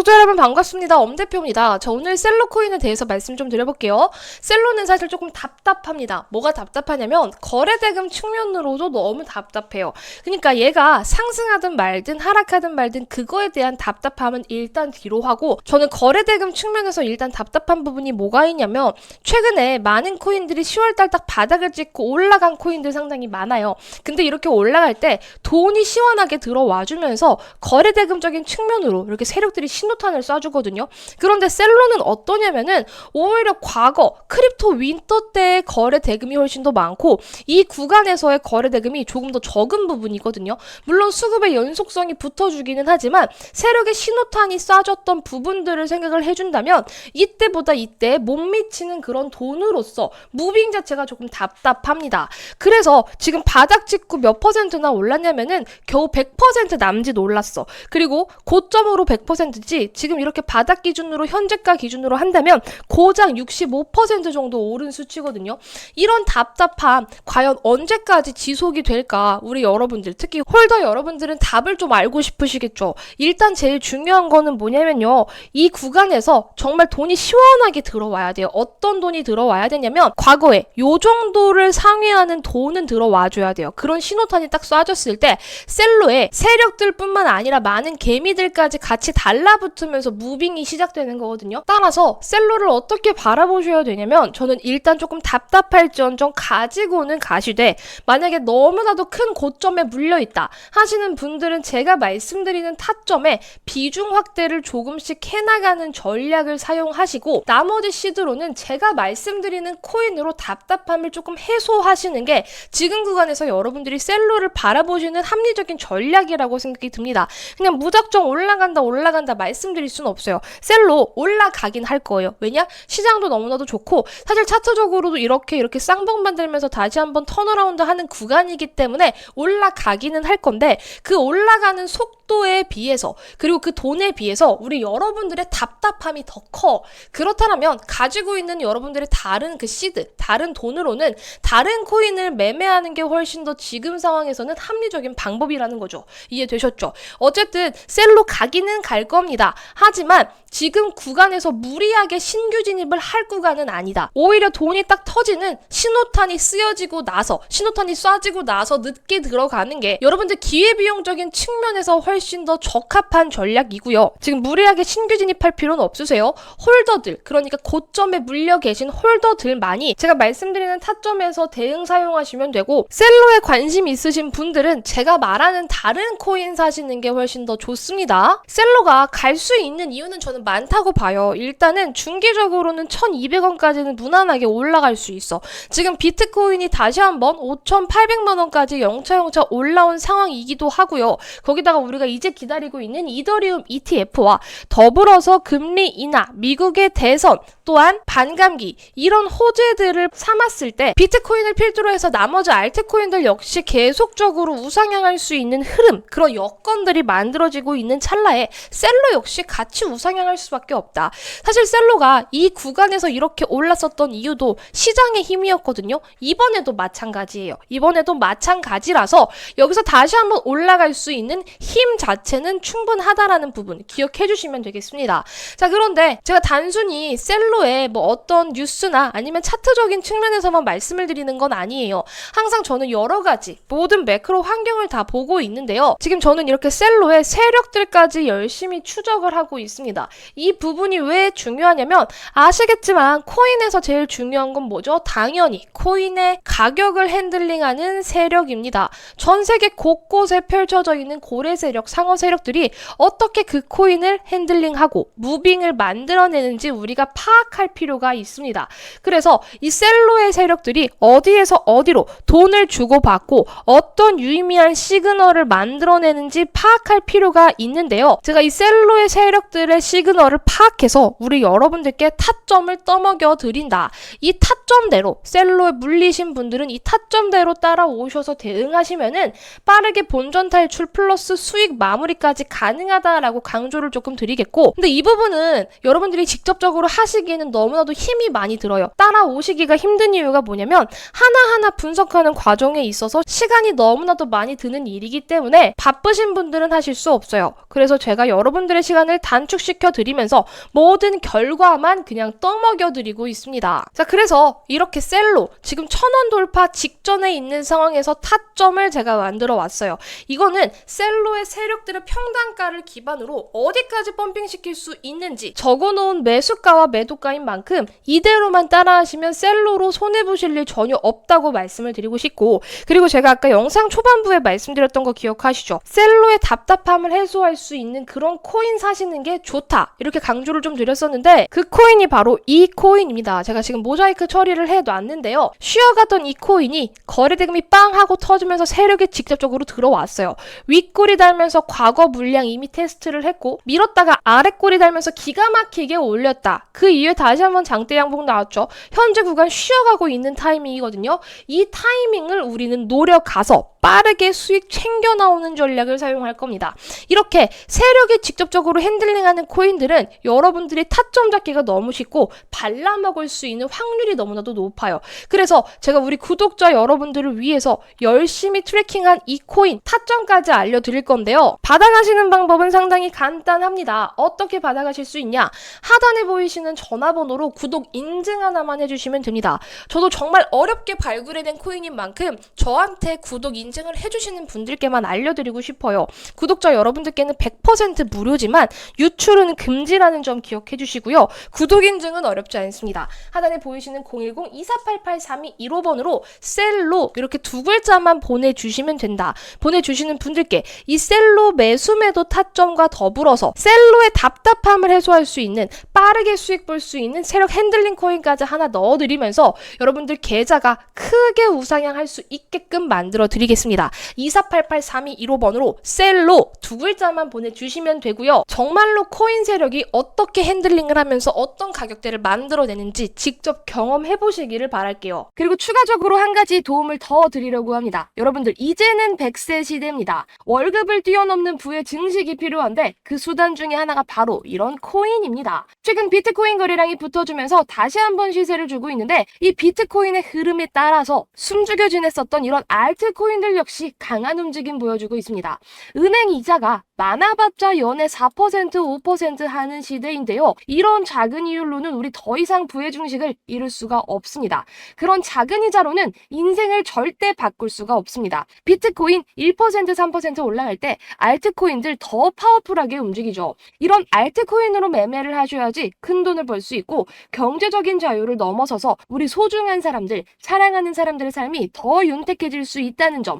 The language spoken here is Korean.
구독자 여러분 반갑습니다. 엄대표입니다. 자, 오늘 셀로 코인에 대해서 말씀 좀 드려볼게요. 셀로는 사실 조금 답답합니다. 뭐가 답답하냐면 거래대금 측면으로도 너무 답답해요. 그러니까 얘가 상승하든 말든 하락하든 말든 그거에 대한 답답함은 일단 뒤로 하고 저는 거래대금 측면에서 일단 답답한 부분이 뭐가 있냐면 최근에 많은 코인들이 10월달 딱 바닥을 찍고 올라간 코인들 상당히 많아요. 근데 이렇게 올라갈 때 돈이 시원하게 들어와 주면서 거래대금적인 측면으로 이렇게 세력들이 신 호탄을 쏴주거든요. 그런데 셀로는 어떠냐면은 오히려 과거 크립토 윈터 때의 거래 대금이 훨씬 더 많고 이 구간에서의 거래 대금이 조금 더 적은 부분이거든요. 물론 수급의 연속성이 붙어주기는 하지만 세력의 신호탄이 쏴줬던 부분들을 생각을 해준다면 이때보다 이때 못 미치는 그런 돈으로서 무빙 자체가 조금 답답합니다. 그래서 지금 바닥 찍고 몇 퍼센트나 올랐냐면은 겨우 100% 남짓 올랐어. 그리고 고점으로 100%지 지금 이렇게 바닥 기준으로 현재가 기준으로 한다면 고장 65% 정도 오른 수치거든요. 이런 답답함 과연 언제까지 지속이 될까? 우리 여러분들 특히 홀더 여러분들은 답을 좀 알고 싶으시겠죠. 일단 제일 중요한 거는 뭐냐면요. 이 구간에서 정말 돈이 시원하게 들어와야 돼요. 어떤 돈이 들어와야 되냐면 과거에 요 정도를 상회하는 돈은 들어와 줘야 돼요. 그런 신호탄이 딱 쏴졌을 때 셀로에 세력들뿐만 아니라 많은 개미들까지 같이 달라붙 으면서 무빙이 시작되는 거거든요. 따라서 셀로를 어떻게 바라보셔야 되냐면 저는 일단 조금 답답할지언정 가지고는 가시되 만약에 너무나도 큰 고점에 물려 있다 하시는 분들은 제가 말씀드리는 타점에 비중 확대를 조금씩 해나가는 전략을 사용하시고 나머지 시드로는 제가 말씀드리는 코인으로 답답함을 조금 해소하시는 게 지금 구간에서 여러분들이 셀로를 바라보시는 합리적인 전략이라고 생각이 듭니다. 그냥 무작정 올라간다 올라간다 말씀 드릴 수는 없어요. 셀로 올라가긴 할 거예요. 왜냐? 시장도 너무나도 좋고 사실 차트적으로도 이렇게 이렇게 쌍봉 만들면서 다시 한번 턴어라운드 하는 구간이기 때문에 올라가기는 할 건데 그 올라가는 속도 에 비해서 그리고 그 돈에 비해서 우리 여러분들의 답답함이 더 커. 그렇다면 가지고 있는 여러분들의 다른 그 시드, 다른 돈으로는 다른 코인을 매매하는 게 훨씬 더 지금 상황에서는 합리적인 방법이라는 거죠. 이해되셨죠? 어쨌든 셀로 가기는 갈 겁니다. 하지만 지금 구간에서 무리하게 신규 진입을 할 구간은 아니다. 오히려 돈이 딱 터지는 신호탄이 쓰여지고 나서, 신호탄이 쏴지고 나서 늦게 들어가는 게 여러분들 기회비용적인 측면에서 훨씬 더 적합한 전략이고요. 지금 무리하게 신규 진입할 필요는 없으세요. 홀더들, 그러니까 고점에 물려 계신 홀더들만이 제가 말씀드리는 타점에서 대응 사용하시면 되고, 셀로에 관심 있으신 분들은 제가 말하는 다른 코인 사시는 게 훨씬 더 좋습니다. 셀로가 갈 수 있는 이유는 저는 많다고 봐요. 일단은 중기적으로는 1200원까지는 무난하게 올라갈 수 있어. 지금 비트코인이 다시 한번 5,800만 원까지 영차영차 올라온 상황이기도 하고요. 거기다가 우리가 이제 기다리고 있는 이더리움 ETF와 더불어서 금리 인하, 미국의 대선, 또한 반감기 이런 호재들을 삼았을 때 비트코인을 필두로 해서 나머지 알트코인들 역시 계속적으로 우상향할 수 있는 흐름 그런 여건들이 만들어지고 있는 찰나에 셀로 역시 같이 우상향할 수밖에 없다. 사실 셀로가 이 구간에서 이렇게 올랐었던 이유도 시장의 힘이었거든요. 이번에도 마찬가지예요. 이번에도 마찬가지라서 여기서 다시 한번 올라갈 수 있는 힘 자체는 충분하다라는 부분 기억해 주시면 되겠습니다. 자, 그런데 제가 단순히 셀로 의뭐 어떤 뉴스나 아니면 차트적인 측면에서만 말씀을 드리는 건 아니에요. 항상 저는 여러 가지 모든 매크로 환경을 다 보고 있는데요. 지금 저는 이렇게 셀로의 세력들까지 열심히 추적을 하고 있습니다. 이 부분이 왜 중요하냐면 아시겠지만 코인에서 제일 중요한 건 뭐죠? 당연히 코인의 가격을 핸들링하는 세력입니다. 전 세계 곳곳에 펼쳐져 있는 고래 세력, 상어 세력들이 어떻게 그 코인을 핸들링하고 무빙을 만들어내는지 우리가 파 악할 필요가 있습니다. 그래서 이 셀로의 세력들이 어디에서 어디로 돈을 주고받고 어떤 유의미한 시그널을 만들어내는지 파악할 필요가 있는데요. 제가 이 셀로의 세력들의 시그널을 파악해서 우리 여러분들께 타점을 떠먹여 드린다. 이 타점대로 셀로에 물리신 분들은 이 타점대로 따라오셔서 대응하시면은 빠르게 본전 탈출 플러스 수익 마무리까지 가능하다라고 강조를 조금 드리겠고 근데 이 부분은 여러분들이 직접적으로 하시기 따라가시기에는 너무나도 힘이 많이 들어요. 따라오시기가 힘든 이유가 뭐냐면 하나하나 분석하는 과정에 있어서 시간이 너무나도 많이 드는 일이기 때문에 바쁘신 분들은 하실 수 없어요. 그래서 제가 여러분들의 시간을 단축시켜 드리면서 모든 결과만 그냥 떠먹여 드리고 있습니다. 자, 그래서 이렇게 셀로 지금 천원 돌파 직전에 있는 상황에서 타점을 제가 만들어 왔어요. 이거는 셀로의 세력들의 평단가를 기반으로 어디까지 펌핑시킬 수 있는지 적어놓은 매수가와 매도 가인 만큼 이대로만 따라하시면 셀로로 손해보실 일 전혀 없다고 말씀을 드리고 싶고 그리고 제가 아까 영상 초반부에 말씀드렸던 거 기억하시죠? 셀로의 답답함을 해소할 수 있는 그런 코인 사시는 게 좋다 이렇게 강조를 좀 드렸었는데 그 코인이 바로 이 코인입니다. 제가 지금 모자이크 처리를 해놨는데요. 쉬어가던 이 코인이 거래대금이 빵 하고 터지면서 세력이 직접적으로 들어왔어요. 윗골이 달면서 과거 물량 이미 테스트를 했고 밀었다가 아랫골이 달면서 기가 막히게 올렸다. 그 이 후에 다시 한번 장대 양봉 나왔죠. 현재 구간 쉬어가고 있는 타이밍이거든요. 이 타이밍을 우리는 노려가서 빠르게 수익 챙겨 나오는 전략을 사용할 겁니다. 이렇게 세력이 직접적으로 핸들링하는 코인들은 여러분들이 타점 잡기가 너무 쉽고 발라먹을 수 있는 확률이 너무나도 높아요. 그래서 제가 우리 구독자 여러분들을 위해서 열심히 트래킹한 이 코인 타점까지 알려드릴 건데요. 받아가시는 방법은 상당히 간단합니다. 어떻게 받아가실 수 있냐? 하단에 보이시는 전화번호로 구독 인증 하나만 해주시면 됩니다. 저도 정말 어렵게 발굴해낸 코인인 만큼 저한테 구독 인증 을 해주시는 분들께만 알려드리고 싶어요. 구독자 여러분들께는 100% 무료지만 유출은 금지라는 점 기억해 주시고요. 구독 인증은 어렵지 않습니다. 하단에 보이시는 010-2488-3215번으로 셀로 이렇게 두 글자만 보내주시면 된다. 보내주시는 분들께 이 셀로 매수매도 타점과 더불어서 셀로의 답답함을 해소할 수 있는 빠르게 수익 볼 수 있는 세력 핸들링 코인까지 하나 넣어드리면서 여러분들 계좌가 크게 우상향할 수 있게끔 만들어 드리겠습니다. 2488-3215번으로 셀로 두 글자만 보내주시면 되고요. 정말로 코인 세력이 어떻게 핸들링을 하면서 어떤 가격대를 만들어내는지 직접 경험해 보시기를 바랄게요. 그리고 추가적으로 한 가지 도움을 더 드리려고 합니다. 여러분들 이제는 100세 시대입니다. 월급을 뛰어넘는 부의 증식이 필요한데 그 수단 중에 하나가 바로 이런 코인입니다. 최근 비트코인 거래량이 붙어주면서 다시 한번 시세를 주고 있는데 이 비트코인의 흐름에 따라서 숨죽여 지냈었던 이런 알트코인들 역시 강한 움직임 보여주고 있습니다. 은행 이자가 많아봤자 연에 4% 5% 하는 시대인데요. 이런 작은 이율로는 우리 더 이상 부의 중식을 이룰 수가 없습니다. 그런 작은 이자로는 인생을 절대 바꿀 수가 없습니다. 비트코인 1% 3% 올라갈 때 알트코인들 더 파워풀하게 움직이죠. 이런 알트코인으로 매매를 하셔야지 큰 돈을 벌 수 있고 경제적인 자유를 넘어서서 우리 소중한 사람들, 사랑하는 사람들의 삶이 더 윤택해질 수 있다는 점